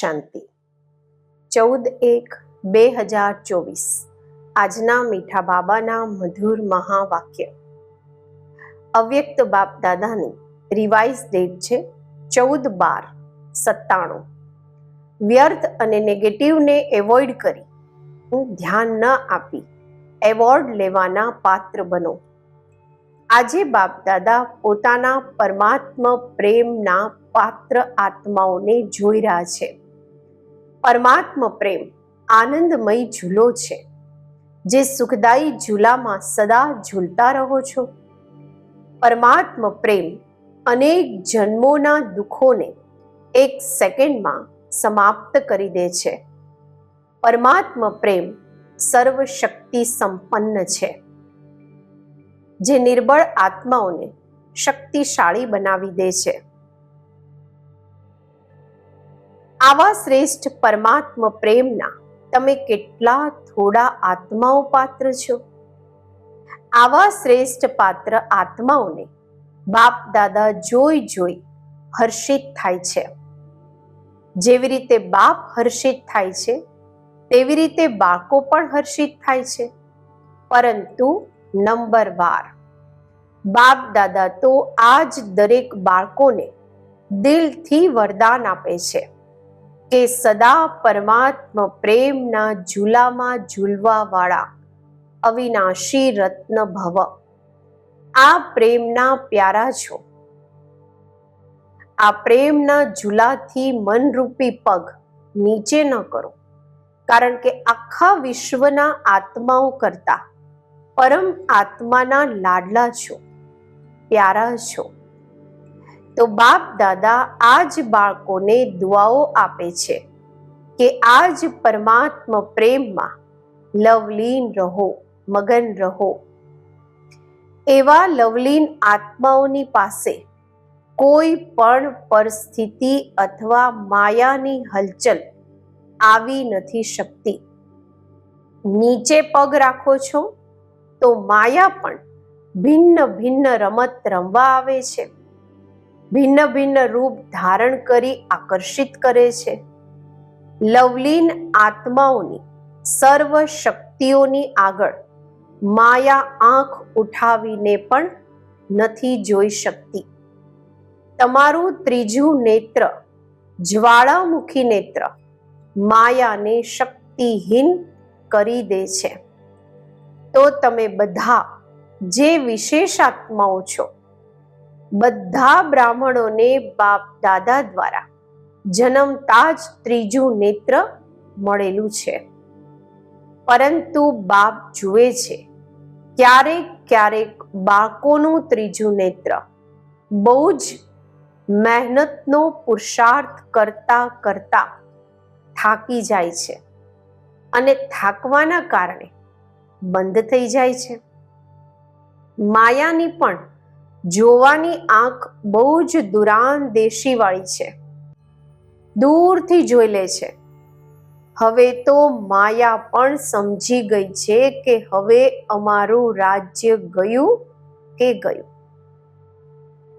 શાંતિ. ચૌદ એક બે હજાર ચોવીસ. આજના મીઠા બાબાના મધુર મહાવાક્ય. અવ્યક્ત બાપ દાદાની રિવાઇઝ ડેટ છે ચૌદ બાર સત્તાણું. વ્યર્થ અને નેગેટિવને એવોઇડ કરી હું ધ્યાન ન આપી એવોર્ડ લેવાના પાત્ર બનો. આજે બાપ દાદા પોતાના પરમાત્મા પ્રેમના પાત્ર આત્માઓને જોઈ રહ્યા છે. પરમાત્મ પ્રેમ આનંદમય ઝૂલો છે. જે સુખદાયી ઝૂલામાં સદા ઝૂલતા રહો છો. પરમાત્મ પ્રેમ અનેક જન્મોના દુઃખોને એક સેકન્ડમાં સમાપ્ત કરી દે છે. પરમાત્મ પ્રેમ સર્વશક્તિ સંપન્ન છે. જે નિર્બળ આત્માઓને શક્તિશાળી બનાવી દે છે. આવા શ્રેષ્ઠ પરમાત્મ પ્રેમના તમે કેટલા થોડા આત્માઓ પાત્ર છો? આવા શ્રેષ્ઠ પાત્ર આત્માઓને બાપ દાદા જોઈ જોઈ હર્ષિત થાય છે. જેવી રીતે બાપ હર્ષિત થાય છે, તેવી રીતે બાળકો પણ હર્ષિત થાય છે. પરંતુ નંબર વાર બાપ દાદા તો આ જ દરેક બાળકોને દિલથી વરદાન આપે છે. કે સદા પરમાત્મ પ્રેમના ઝૂલામાં ઝૂલવાવાળા અવિનાશી રત્ન ભવ. આ પ્રેમના પ્યારા છો. આ પ્રેમના ઝૂલાથી મનરૂપી પગ નીચે ન કરો. કારણ કે આખા વિશ્વના આત્માઓ કરતા પરમ આત્માના લાડલા છો. પ્યારા છો. તો બાપ દાદા આ જ બાળકોને દુઆઓ આપે છે કે આ જ પરમાત્મ પ્રેમમાં લવલીન રહો, મગન રહો. એવા લવલીન આત્માઓની પાસે કોઈ પણ પરિસ્થિતિ અથવા માયાની હલચલ આવી નથી શકતી. નીચે પગ રાખો છો તો માયા પણ ભિન્ન ભિન્ન રમત રમવા આવે છે. ભિન્ન ભિન્ન રૂપ ધારણ કરી આકર્ષિત કરે છે. લવલીન આત્માઓની, સર્વ શક્તિઓની આગળ માયા આંખ ઉઠાવીને પણ નથી જોઈ શકતી. તમારું ત્રીજું નેત્ર, જ્વાળામુખી નેત્ર, માયાને શક્તિહીન કરી દે છે. તો તમે બધા જે વિશેષ આત્માઓ છો બધા બ્રાહ્મણોને બાપ દાદા દ્વારા જન્મતા જ ત્રીજું નેત્ર મળેલું છે. પરંતુ બાપ જુએ છે, ક્યારેક ક્યારેક બાળકોનું ત્રીજું નેત્ર બહુ જ મહેનતનો પુરુષાર્થ કરતા કરતા થાકી જાય છે અને થાકવાના કારણે બંધ થઈ જાય છે. માયાની પણ જોવાની આંખ બહુ જ દુરાન દેશીવાળી છે. દૂરથી જોઈ લે છે. હવે તો માયા પણ સમજી ગઈ છે કે હવે અમારું રાજ્ય ગયું કે ગયું.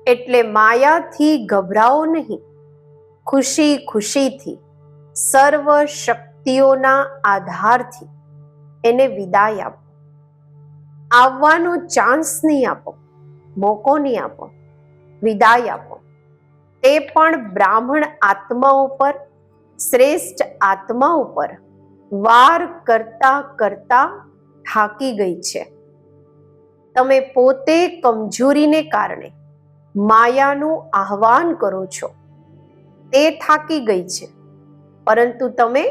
એટલે માયાથી ગભરાઓ નહીં. ખુશી ખુશીથી, સર્વ શક્તિઓના આધારથી એને વિદાય આપો. આવવાનો ચાન્સ નહીં આપો. મોકો નહીં આપો, વિદાય આપો. તે પણ બ્રાહ્મણ આત્માઓ પર શ્રેષ્ઠ આત્મા ઉપર વાર કરતા કરતા થાકી ગઈ છે. તમે પોતે કમજોરીને કારણે માયાનું આહવાન કરો છો. તે થાકી ગઈ છે, પરંતુ તમે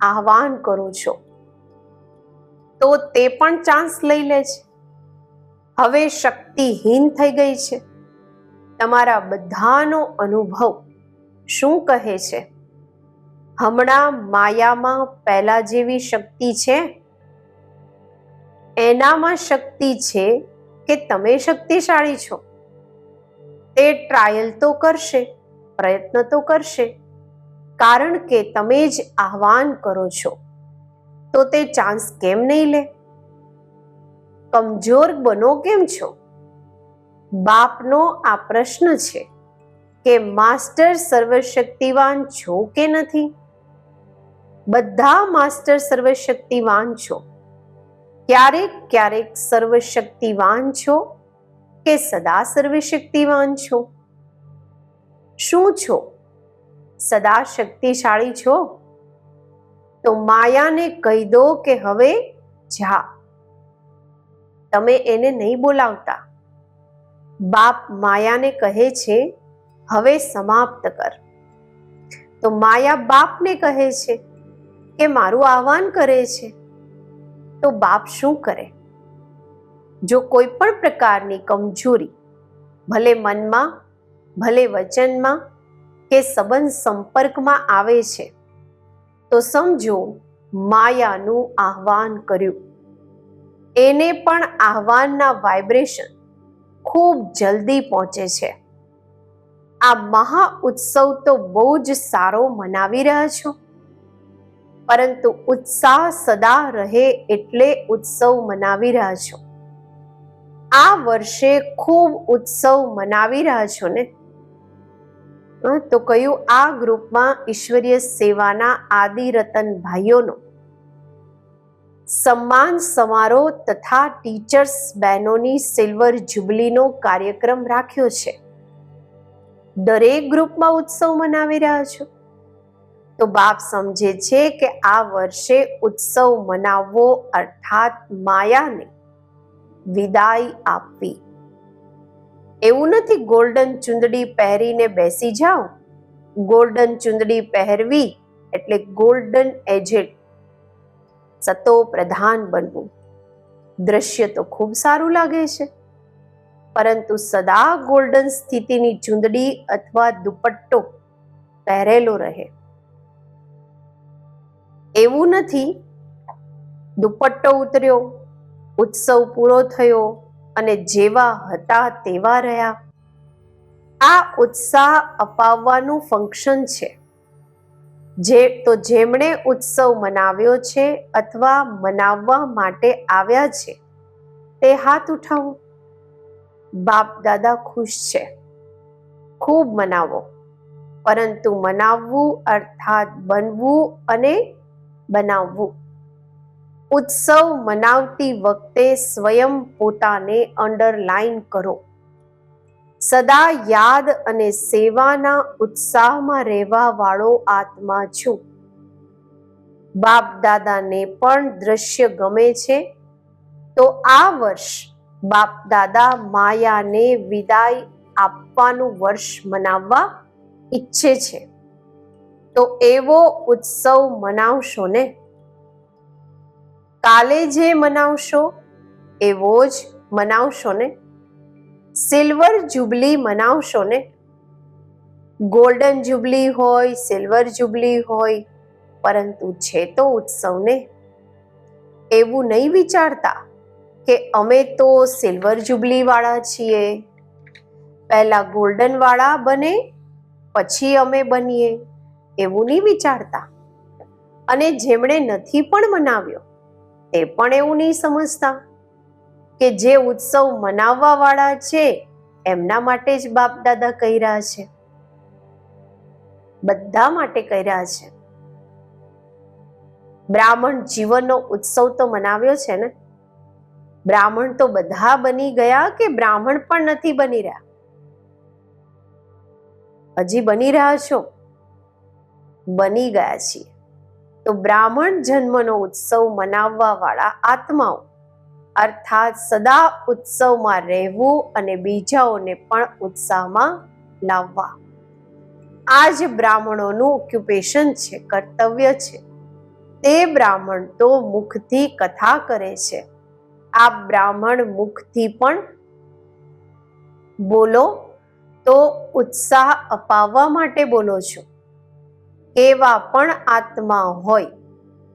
આહવાન કરો છો. તો તે પણ ચાન્સ લઈ લે છે. હવે શક્તિહીન થઈ ગઈ છે. તમારા બધાનો અનુભવ શું કહે છે? હમણાં માયામાં પહેલા જેવી શક્તિ છે? એનામાં શક્તિ છે કે તમે શક્તિશાળી છો? તે ટ્રાયલ તો કરશે, પ્રયત્ન તો કરશે. કારણ કે તમે જ આહવાન કરો છો. તો તે ચાન્સ કેમ નહીં લે? કમજોર બનો કેમ છો? બાપનો આ પ્રશ્ન છે કે માસ્ટર સર્વશક્તિવાન છો કે નથી? બધા માસ્ટર સર્વશક્તિવાન છો. ક્યારેક ક્યારેક સર્વશક્તિવાન છો કે સદા સર્વશક્તિવાન છો? શું છો? સદા શક્તિશાળી છો? તો માયાને કહી દો કે હવે જા. તમે એને નહીં બોલાવતા. બાપ માયાને કહે છે, હવે સમાપ્ત કર. તો માયા બાપને કહે છે કે, મારું આહવાન કરે છે. તો બાપ શું કરે? જો કોઈ પણ પ્રકારની કમજોરી, ભલે મનમાં, ભલે વચનમાં કે સંબંધ સંપર્કમાં આવે છે, તો સમજો માયાનું આહવાન કર્યું. એને પણ આહવાનના વાઇબ્રેશન ખૂબ જલ્દી પહોંચે છે. આ મહા ઉત્સવ તો બહુ જ સારો મનાવી રહ્યા છો. પરંતુ ઉત્સાહ સદા રહે એટલે ઉત્સવ મનાવી રહ્યા છો. આ વર્ષે ખૂબ ઉત્સવ મનાવી રહ્યા છો ને? તો કયું આ ગ્રુપમાં ઈશ્વરીય સેવાના આદિ રતન ભાઈઓનો સન્માન સમારોહ તથા ટીચર્સ બહેનોની સિલ્વર જુબલીનો કાર્યક્રમ રાખ્યો છે. દરેક ગ્રુપમાં ઉત્સવ મનાવી રહ્યા છો. તો બાપ સમજે છે કે આ વર્ષે ઉત્સવ મનાવવો અર્થાત માયાને વિદાય આપવી. એવું નથી ગોલ્ડન ચુંદડી પહેરીને બેસી જાઓ. ગોલ્ડન ચુંદડી પહેરવી એટલે ગોલ્ડન એજેડ સતો પ્રધાન બનવું. દ્રશ્ય તો ખૂબ સારું લાગે છે. પરંતુ સદા ગોલ્ડન સ્થિતિની ચૂંદડી અથવા દુપટ્ટો પહેરેલો રહે. એવું નથી. દુપટ્ટો ઉતર્યો, ઉત્સવ પૂરો થયો અને જેવા હતા તેવા રહ્યા. આ ઉત્સાહ અપાવવાનું ફંક્શન છે. જે, તો જેમણે ઉત્સવ મનાવ્યો છે અથવા મનાવવા માટે આવ્યા છે, તે હાથ ઉઠાવો. બાપ, દાદા ખુશ છે. ખૂબ મનાવો. પરંતુ મનાવવું અર્થાત બનવું અને બનાવવું. ઉત્સવ મનાવતી વખતે સ્વયં પોતાને અંડરલાઈન કરો. સદા યાદ અને સેવાના ઉત્સાહમાં રહેવા વાળો આત્મા છું. બાપ દાદાને પણ દ્રશ્ય ગમે છે, તો આ વર્ષ બાપ દાદા માયાને વિદાય આપવાનું વર્ષ મનાવવા ઈચ્છે છે. તો એવો ઉત્સવ મનાવશો ને? કાલે જે મનાવશો, એવો જ મનાવશો ને? સિલ્વર જુબલી મનાવશો ને? ગોલ્ડન જુબલી હોય, સિલ્વર જુબલી હોય, પરંતુ છે તો ઉત્સવને? એવું નહીં વિચારતા કે અમે તો સિલ્વર જુબલીવાળા છીએ. પહેલાં ગોલ્ડનવાળા બને, પછી અમે બનીએ, એવું નહીં વિચારતા. અને જેમણે નથી પણ મનાવ્યો, તે પણ એવું નહીં સમજતા. કે જે ઉત્સવ મનાવવા વાળા છે, એમના માટે જ બાપ દાદા કહી રહ્યા છે. બધા માટે કહી રહ્યા છે. બ્રાહ્મણ જીવનનો ઉત્સવ તો મનાવ્યો છે ને? બ્રાહ્મણ તો બધા બની ગયા કે બ્રાહ્મણ પણ નથી બની રહ્યા? હજી બની રહ્યા છો? બની ગયા છીએ. તો બ્રાહ્મણ જન્મનો ઉત્સવ મનાવવા વાળા આત્માઓ અર્થાત સદા ઉત્સવમાં રહેવું અને બીજાઓને પણ ઉત્સાહમાં લાવવા. આ જ બ્રાહ્મણોનું ઓક્યુપેશન છે, કર્તવ્ય છે. તે બ્રાહ્મણ તો મુખથી કથા કરે છે. આ બ્રાહ્મણ મુખથી પણ બોલો તો ઉત્સાહ અપાવવા માટે બોલો છો. એવા પણ આત્મા હોય.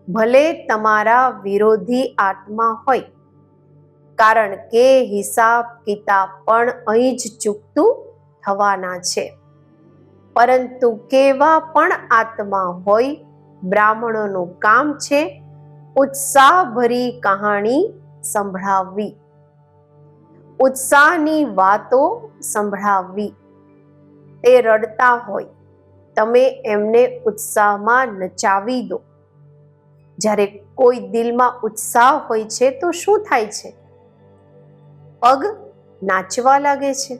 ભલે તમારા વિરોધી આત્મા હોય. કારણ કે હિસાબ કિતાબ પણ અહીં જ ચૂકતું થવાના છે. પરંતુ કેવા પણ આત્મા હોય, બ્રાહ્મણોનું કામ છે ઉત્સાહભરી કહાણી સંભળાવવી. ઉત્સાહની વાતો સંભળાવવી. તે રડતા હોય, તમે એમને ઉત્સાહમાં નચાવી દો. જ્યારે કોઈ દિલમાં ઉત્સાહ હોય છે તો શું થાય છે? પગ નાચવા લાગે છે.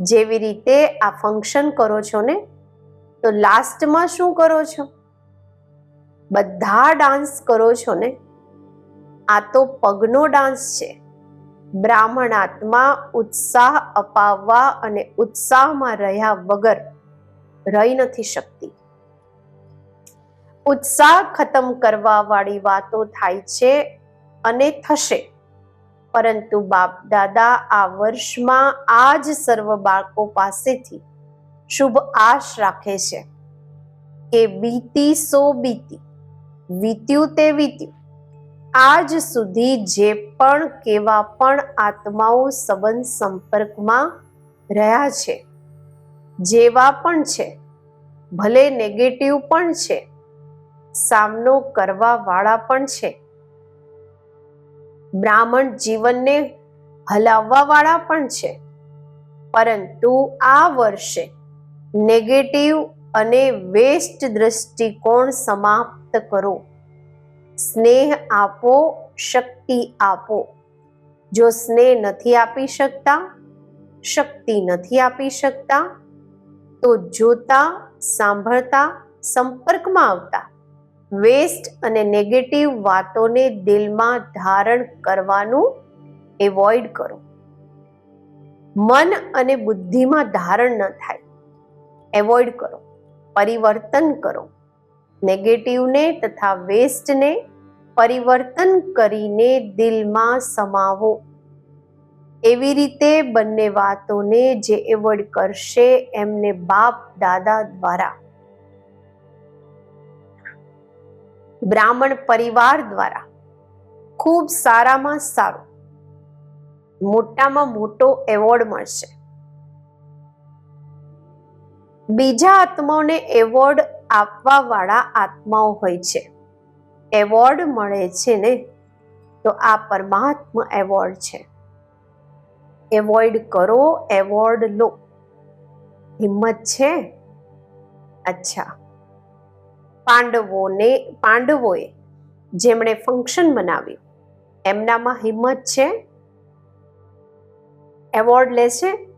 જેવી રીતે આ ફંક્શન કરો છો ને, તો લાસ્ટમાં શું કરો છો? બધા ડાન્સ કરો છો ને, આ તો પગનો ડાન્સ છે. બ્રાહ્મણ આત્મા ઉત્સાહ અપાવવા અને ઉત્સાહમાં રહ્યા વગર રહી નથી શકતી. ઉત્સાહ ખતમ કરવા વાળી વાતો થાય છે અને થશે. પરંતુ બાપ દાદા આ વર્ષમાં આ જ સર્વ બાળકો પાસેથી શુભ આશ રાખે છે કે બીતી સો બીતી વીત્યું તે વીત્યું. આજ સુધી જે પણ કેવા પણ આત્માઓ સંબંધ સંપર્કમાં રહ્યા છે, જેવા પણ છે, ભલે નેગેટિવ પણ છે, સામનો કરવા વાળા પણ છે બ્રાહ્મણ જીવનને હલાવવા વાળા પણ છે. પરંતુ આ વર્ષે નેગેટિવ અને વેસ્ટ દ્રષ્ટિકોણ સમાપ્ત કરો. સ્નેહ આપો, શક્તિ આપો. જો સ્નેહ નથી આપી શકતા, શક્તિ નથી આપી શકતા, તો જોતા, સાંભળતા, સંપર્કમાં આવતા વેસ્ટ અને નેગેટિવ વાતોને દિલમાં ધારણ કરવાનું એવોઇડ કરો. મન અને બુદ્ધિમાં ધારણ ન થાય. એવોઇડ કરો. પરિવર્તન કરો. નેગેટિવને તથા વેસ્ટને પરિવર્તન કરીને દિલમાં સમાવો. એવી રીતે બંને વાતોને જે એવોઇડ કરશે એમને બાપ દાદા દ્વારા બ્રાહ્મણ પરિવાર દ્વારા ખૂબ સારામાં સારો, મોટામાં મોટો એવોર્ડ મળશે. બીજા આત્માઓને એવોર્ડ આપવા વાળા આત્માઓ હોય છે. એવોર્ડ મળે છે ને, તો આ પરમાત્મા એવોર્ડ છે. એવોઇડ કરો, એવોર્ડ લો. હિંમત છે? અચ્છા. પાંડવોને, પાંડવોએ જેમણે ફંક્શન બનાવ્યું. એમનામાં હિંમત છે? એવોર્ડ લેશે?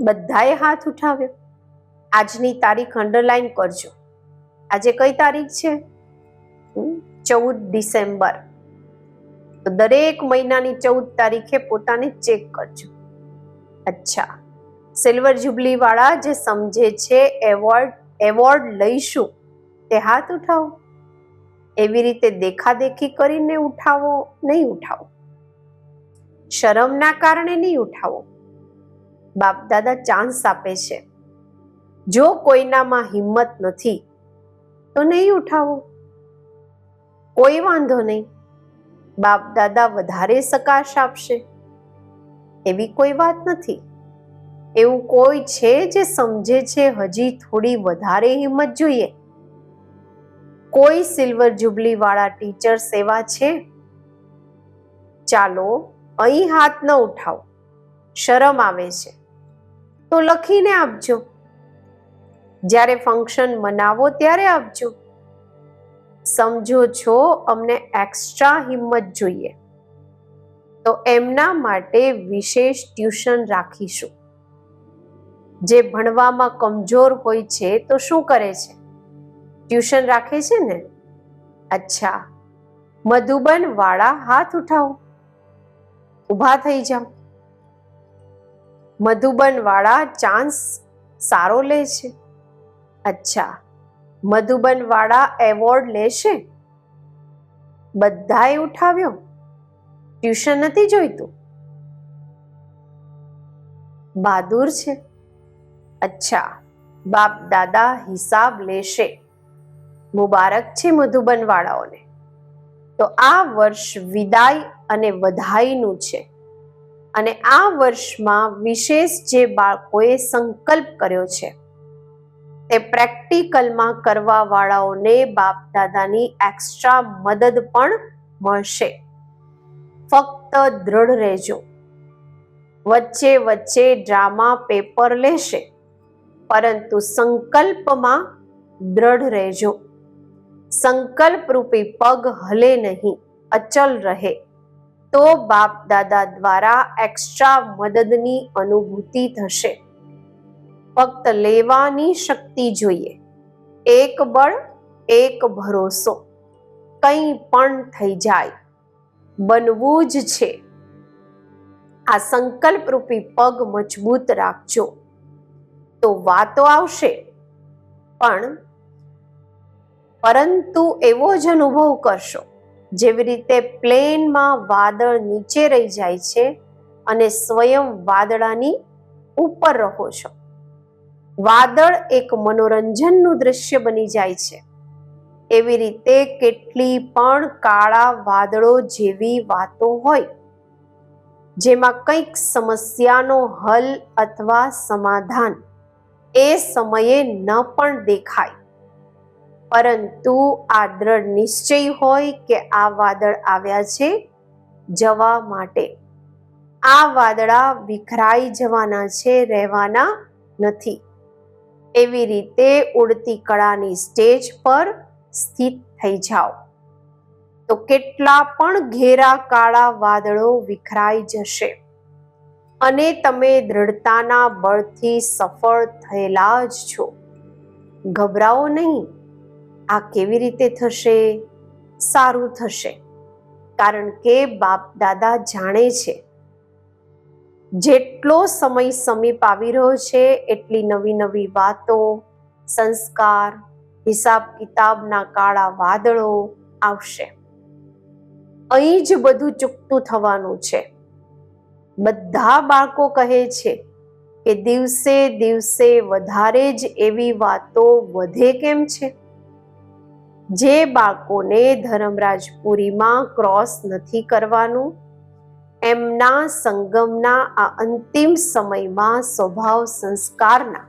બધાએ હાથ ઉઠાવ્યો. આજની તારીખ અંડરલાઈન કરજો. આજે કઈ તારીખ છે? ચૌદ ડિસેમ્બર. દરેક મહિનાની ચૌદ તારીખે પોતાને ચેક કરજો. અચ્છા. સિલ્વર જુબલીવાળા જે સમજે છે, એવોર્ડ એવોર્ડ લઈશું, તે હાથ ઉઠાવો. એવી રીતે દેખાદેખી કરીને ઉઠાવો, નહીં ઉઠાવો. શરમના કારણે નહીં ઉઠાવો. બાપ દાદા ચાન્સ આપે છે. જો કોઈનામાં હિંમત નથી, તો નહીં ઉઠાવો. કોઈ વાંધો નહીં. બાપ દાદા વધારે સકાશ આપશે. એવી કોઈ વાત નથી. એવું કોઈ છે જે સમજે છે હજી થોડી વધારે હિંમત જોઈએ? કોઈ સિલ્વર જુબલી વાળા ટીચર સેવા છે? ચાલો, અહીં હાથ ન ઉઠાવો. શરમ આવે છે. તો લખીને આપજો. જ્યારે ફંક્શન મનાવો ત્યારે આપજો. સમજો છો, અમને એક્સ્ટ્રા હિંમત જોઈએ. તો એમના માટે વિશેષ ટ્યુશન રાખીશું. જે ભણવામાં કમજોર હોય છે, તો શું કરે છે? ટ્યુશન રાખે છે ને? અચ્છા. મધુબન વાળા હાથ ઉઠાવો. ઊભા થઈ જાઓ. મધુબન વાળા ચાન્સ સારો લે છે. અચ્છા. મધુબન વાળા એવોર્ડ લેશે? બધાએ ઉઠાવ્યો? ટ્યુશન નથી જોઈતું? બહાદુર છે. અચ્છા, બાપ દાદા હિસાબ લેશે. મુબારક છે મધુબન વાળાઓને તો આ વર્ષ વિદાય અને વધાઈનું છે. અને આ વર્ષમાં વિશેષ જે બાળકોએ સંકલ્પ કર્યો છે, તે પ્રેક્ટિકલમાં કરવા વાળાઓને બાપ દાદાની એક્સ્ટ્રા મદદ પણ મળશે. ફક્ત દ્રઢ રહેજો. વચ્ચે વચ્ચે ડ્રામા પેપર લેશે. પરંતુ સંકલ્પમાં દ્રઢ રહેજો. સંકલ્પ રૂપી પગ હલે નહીં, અચલ રહે. તો બાપ દાદા દ્વારા એક્સ્ટ્રા મદદની અનુભૂતિ થશે. ફક્ત લેવાની શક્તિ જોઈએ. એક બળ, એક ભરોસો. કંઈ પણ થઈ જાય. બનવું જ છે. આ સંકલ્પ રૂપી પગ મજબૂત રાખજો. તો વાતો આવશે. પણ પરંતુ એવો જ અનુભવ કરશો, જેવી રીતે પ્લેનમાં વાદળ નીચે રહી જાય છે અને સ્વયં વાદળાની ઉપર રહો છો. વાદળ એક મનોરંજનનું દ્રશ્ય બની જાય છે. એવી રીતે કેટલી પણ કાળા વાદળો જેવી વાતો હોય, જેમાં કંઈક સમસ્યાનો હલ અથવા સમાધાન એ સમયે ન પણ દેખાય. પરંતુ આ દ્રઢ નિશ્ચય હોય કે આ વાદળ આવ્યા છે જવા માટે. આ વાદળા વિખરાઈ જવાના છે, રહેવાના નથી. એવી રીતે ઉડતી કળાની સ્ટેજ પર સ્થિત થઈ જાઓ. તો કેટલા પણ ઘેરા કાળા વાદળો વિખરાઈ જશે. અને તમે દ્રઢતાના બળથી સફળ થયેલા જ છો. ગભરાઓ નહીં. આ કેવી રીતે થશે? સારું થશે. કારણ કે બાપ દાદા જાણે છે. જેટલો સમય સમીપ આવી રહ્યો છે, એટલી નવી નવી વાતો, સંસ્કાર, હિસાબ કિતાબના કાળા વાદળો આવશે. અહીં જ બધું ચૂકતું થવાનું છે. બધા બાળકો કહે છે કે દિવસે દિવસે વધારે જ એવી વાતો વધે કેમ છે? જે બાળકોને ધર્મરાજપુરીમાં ક્રોસ નથી કરવાનું, એમના સંગમના આ અંતિમ સમયમાં સ્વભાવ સંસ્કારના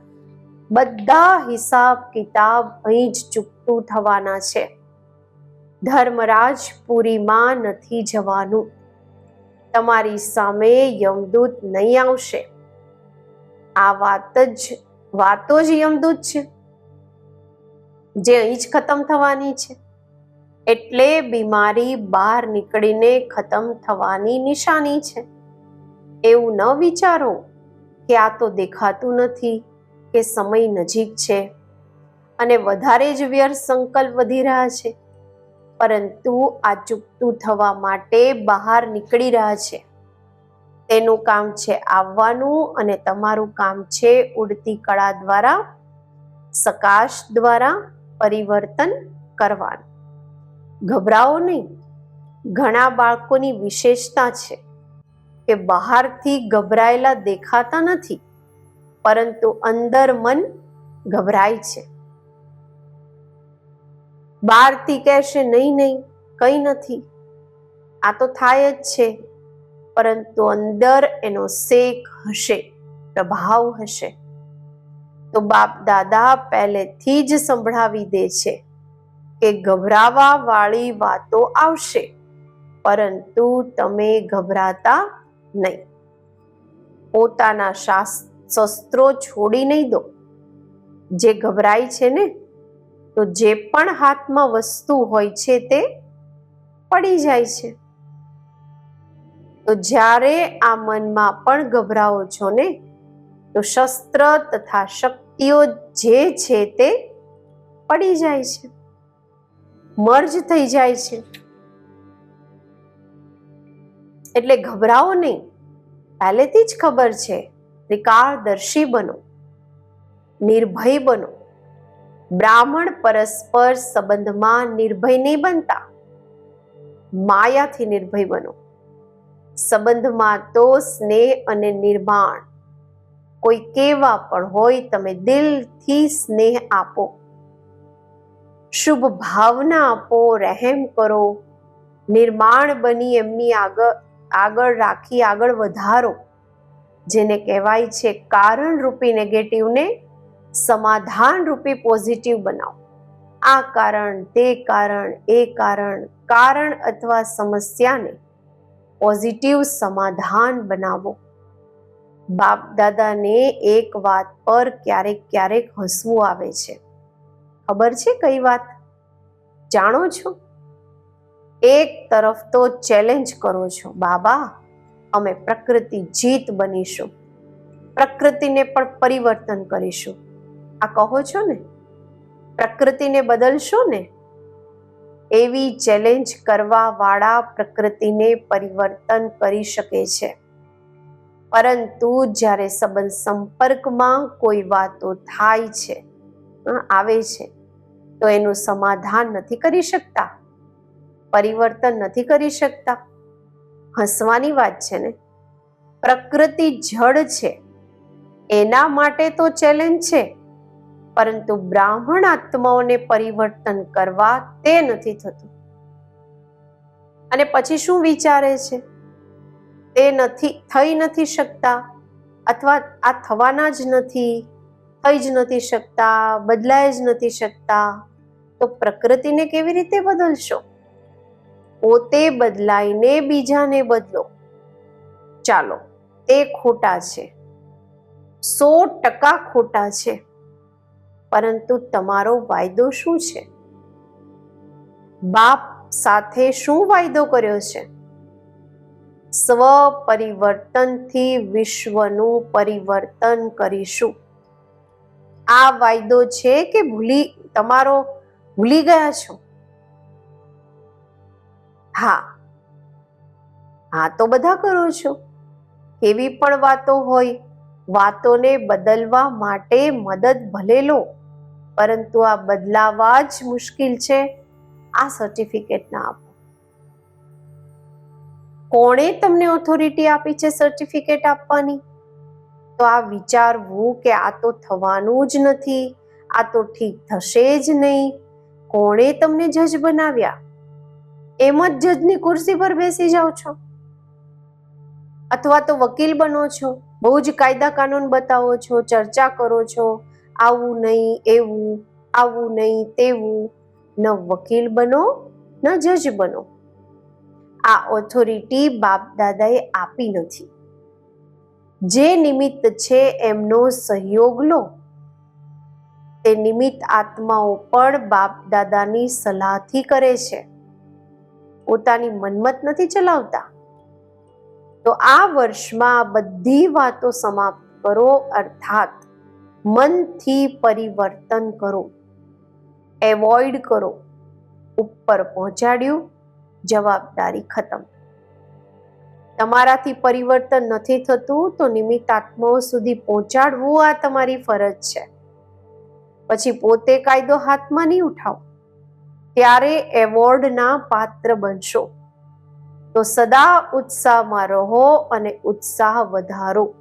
બધા હિસાબ કિતાબ અહીં જ ચૂકતું થવાના છે. ધર્મરાજપુરીમાં નથી જવાનું. તમારી સામે યમદૂત નહીં આવશે. આ વાત જ, વાતો જ યમદૂત છે. જે અહીં જ ખતમ થવાની છે. એટલે બીમારી બહાર નીકળીને ખતમ થવાની નિશાની છે. એવું ન વિચારો કે આ તો દેખાતું નથી, કે સમય નજીક છે. અને વધારે જ વ્યર્થ સંકલ્પ વધી રહ્યા છે. પરંતુ આ ચૂકતું થવા માટે બહાર નીકળી રહ્યા છે. તેનું કામ છે આવવાનું અને તમારું કામ છે ઉડતી કળા દ્વારા, સકાશ દ્વારા પરિવર્તન કરવાનું. ગભરાઓ નહીં. ઘણા બાળકોની વિશેષતા છે કે બહારથી ગભરાયેલા દેખાતા નથી, પરંતુ અંદર મન ગભરાય છે. બહારથી કહેશે, નહીં નહીં, કંઈ નથી. આ તો થાય જ છે, પરંતુ અંદર એનો શેક હશે, પ્રભાવ હશે. તો બાપ દાદા પહેલેથી જ સંભળાવી દે છે કે ગભરાવા વાળી વાતો આવશે, પરંતુ તમે ગભરાતા નહીં. પોતાના શસ્ત્રો છોડી નહીં દો. જે ગભરાય છે ને તો જે પણ હાથમાં વસ્તુ હોય છે તે પડી જાય છે. તો જ્યારે આ મનમાં પણ ગભરાવો છો ને, તો શસ્ત્ર તથા શક્તિઓ જે છે તે પડી જાય છે. મર્જ થઈ જાય છે. એટલે ગભરાવો નહીં. પહેલેથી જ ખબર છે. ત્રિકાળદર્શી બનો. નિર્ભય બનો. બ્રાહ્મણ પરસ્પર સંબંધમાં નિર્ભય નહીં બનતા. માયાથી નિર્ભય બનો. સંબંધમાં તો સ્નેહ અને નિર્માણ. કોઈ કેવા પણ હોય તમે દિલથી સ્નેહ આપો. શુભ ભાવના આપો, રહેમ કરો. નિર્માણ બની એમની આગળ આગળ રાખી આગળ વધારો. જેને કહેવાય છે કારણ રૂપી નેગેટિવને સમાધાન રૂપી પોઝિટિવ બનાવો. આ કારણ, તે કારણ, એ કારણ કારણ અથવા સમસ્યાને પોઝિટિવ સમાધાન બનાવો. બાપ દાદાને એક વાત પર ક્યારેક ક્યારેક હસવું આવે છે. ખબર છે કઈ વાત? જાણો છો? એક તરફ તો ચેલેન્જ કરો છો. બાબા, અમે પ્રકૃતિ જીત બનીશું. પ્રકૃતિને પણ પરિવર્તન કરીશું. આ કહો છો ને? પ્રકૃતિને બદલશો ને? એવી ચેલેન્જ કરવા વાળા પ્રકૃતિને પરિવર્તન કરી શકે છે. પરંતુ જ્યારે સંબંધ સંપર્કમાં કોઈ વાતો થાય છે આવે છે, તો એનું સમાધાન નથી કરી શકતા, પરિવર્તન નથી કરી શકતા. હસવાની વાત છે ને? પ્રકૃતિ જડ છે, એના માટે તો ચેલેન્જ છે. પરંતુ બ્રાહ્મણ આત્માઓને પરિવર્તન કરવા તે નથી થતું. અને પછી શું વિચારે છે? તે નથી, થઈ નથી શકતા અથવા આ થવાના જ નથી, થઈ જ નથી શકતા બદલાઈ જ નથી શકતા. તો પ્રકૃતિને કેવી રીતે બદલશો? પોતે બદલાઈને બીજાને બદલો. ચાલો, તે ખોટા છે. સો ટકા ખોટા છે. પરંતુ તમારો વાયદો શું છે? બાપ સાથે શું વાયદો કર્યો છે? સ્વ પરિવર્તનથી વિશ્વનું પરિવર્તન કરીશું. આ વાયદો છે કે ભૂલી, તમારો ભૂલી ગયા છો? હા. હા તો બધા કરો છો. એવી પણ વાતો હોય, વાતોને બદલવા માટે મદદ ભલે લો. પરંતુ આ બદલાવા જ મુશ્કેલ છે. આ સર્ટિફિકેટ ના આપો. કોણે તમને ઓથોરિટી આપી છે સર્ટિફિકેટ આપવાની? તો આ વિચારવું કે આ તો થવાનું જ નથી, આ તો ઠીક થશે જ નહીં. કોણે તમને જજ બનાવ્યા? એમ જ જજની ખુરશી પર બેસી જાઓ છો? અથવા તો વકીલ બનો છો? બહુ જ કાયદા કાનૂન બતાવો છો, ચર્ચા કરો છો આવું નહીં, એવું, આવું નહીં, તેવું. ન વકીલ બનો, ન જજ બનો. આ ઓથોરિટી બાપ દાદાએ આપી નથી. જે નિમિત્ત છે એમનો સહયોગ લો. તે નિમિત્ત આત્માઓ પણ બાપ દાદાની સલાહથી કરે છે. પોતાની મનમત નથી ચલાવતા. તો આ વર્ષમાં બધી વાતો સમાપ્ત કરો, અર્થાત મનથી પરિવર્તન કરો. એવોઇડ કરો. ઉપર પહોંચાડ્યું. જવાબદારી ખતમ. તમારાથી પરિવર્તન નથી થતું તો નિમિત્તાત્માઓ સુધી પહોંચાડવું આ તમારી ફરજ છે. પછી પોતે કાયદો હાથમાં નહીં ઉઠાવો. ત્યારે એવોર્ડના પાત્ર બનશો. તો સદા ઉત્સાહમાં રહો અને ઉત્સાહ વધારો.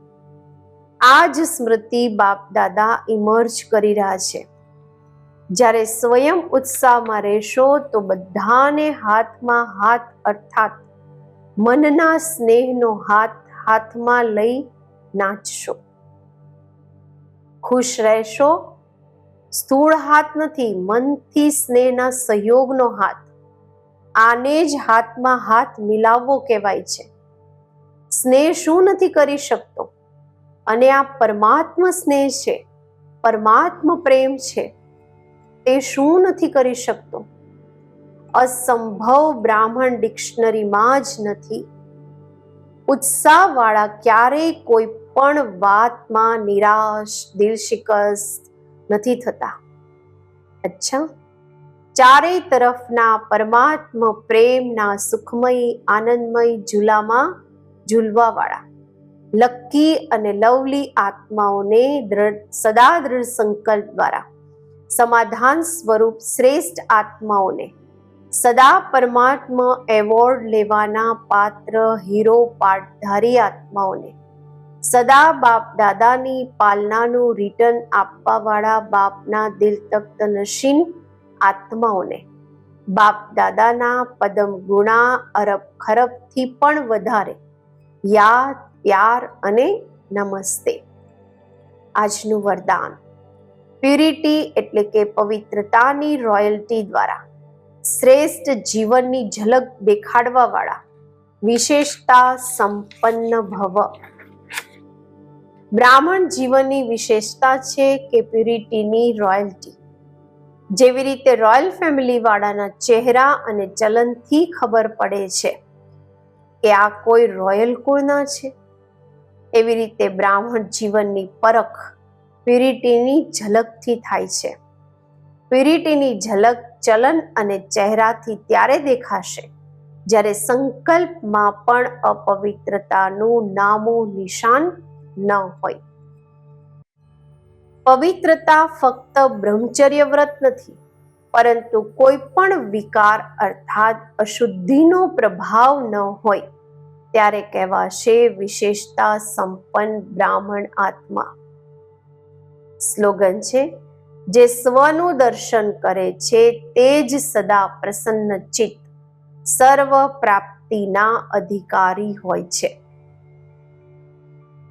આ જ સ્મૃતિ બાપ દાદા ઇમર્જ કરી રહ્યા છે. જ્યારે સ્વયં ઉત્સાહમાં રહેશો તો બધાને હાથમાં હાથ અર્થાત મનના સ્નેહનો હાથ હાથમાં લઈ નાચશો. ખુશ રહેશો? સ્થૂળ હાથ નથી, મનથી સ્નેહના સહયોગનો હાથ. આને જ હાથમાં હાથ મિલાવવો કહેવાય છે. સ્નેહ શું નથી કરી શકતો? અને આ પરમાત્મા સ્નેહ છે, પરમાત્મ પ્રેમ છે, તે શું નથી કરી શકતો? અસંભવ બ્રાહ્મણ ડિક્શનરીમાં જ નથી. ઉત્સાહવાળા ક્યારેય કોઈ પણ વાતમાં નિરાશ દિલ શિકસ્ત નથી થતા. અચ્છા, ચારેય તરફના પરમાત્મ પ્રેમના સુખમય, આનંદમય ઝૂલામાં ઝૂલવાવાળા. લક્કી અને લવલી આત્માઓને દ્રઢ, સદા દૃઢ સંકલ્પ દ્વારા સમાધાન સ્વરૂપ શ્રેષ્ઠ આત્માઓને સદા પરમાત્મા એવોર્ડ લેવાના પાત્ર હીરો પાઠધારી આત્માઓને સદા બાપ દાદાની પાલનાનું રિટર્ન આપવાવાળા બાપના દિલ તખ્ત નશીન આત્માઓને બાપ દાદાના પદમ ગુણા અરબ ખરબથી પણ વધારે યાદ પ્યાર અને નમસ્તે. આજનું વરદાન. પ્યુરિટી એટલે કે પવિત્રતાની રોયલ્ટી દ્વારા શ્રેષ્ઠ જીવનની ઝલક દેખાડવાવાળા વિશેષતા સંપન્ન ભવ. બ્રાહ્મણ જીવનની વિશેષતા છે કે પ્યુરિટીની રોયલ્ટી. જેવી રીતે રોયલ ફેમિલી વાળાના ચહેરા અને ચલનથી ખબર પડે છે કે આ કોઈ રોયલ કુળના છે? એવી રીતે બ્રાહ્મણ જીવનની પરખ પ્યુરિટીની ઝલકથી થાય છે. પ્યુરિટીની ઝલક ચલન અને ચહેરાથી ત્યારે દેખાશે જ્યારે સંકલ્પમાં પણ અપવિત્રતાનું નામું નિશાન ન હોય. પવિત્રતા ફક્ત બ્રહ્મચર્ય વ્રત નથી, પરંતુ કોઈ પણ વિકાર અર્થાત અશુદ્ધિનો પ્રભાવ ન હોય. ત્યારે કહેવાશે વિશેષતા સંપન્ન બ્રાહ્મણ આત્મા. સ્લોગન છે, જે સ્વનું દર્શન કરે છે તે જ સદા પ્રસન્ન ચિત્ત, સર્વ પ્રાપ્તિના અધિકારી હોય છે.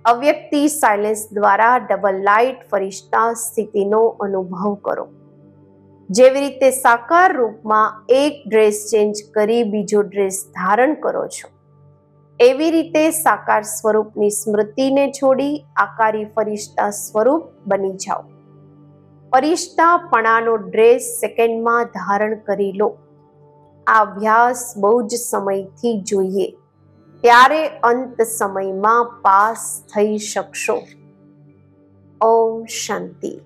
અવ્યક્તિ સાયલેન્સ દ્વારા ડબલ લાઇટ ફરિશ્તા સ્થિતિનો અનુભવ કરો. જેવી રીતે સાકાર રૂપમાં એક ડ્રેસ ચેન્જ કરી બીજો ડ્રેસ ધારણ કરો છો. એવી રીતે સાકાર સ્વરૂપની સ્મૃતિને છોડી આકારી ફરિશ્તા સ્વરૂપ બની જાઓ. ફરિશ્તાપણાનો ડ્રેસ સેકન્ડમાં ધારણ કરી લો. આ અભ્યાસ બહુ જ સમયથી જોઈએ. ત્યારે અંત સમયમાં પાસ થઈ શકશો. ઓમ શાંતિ.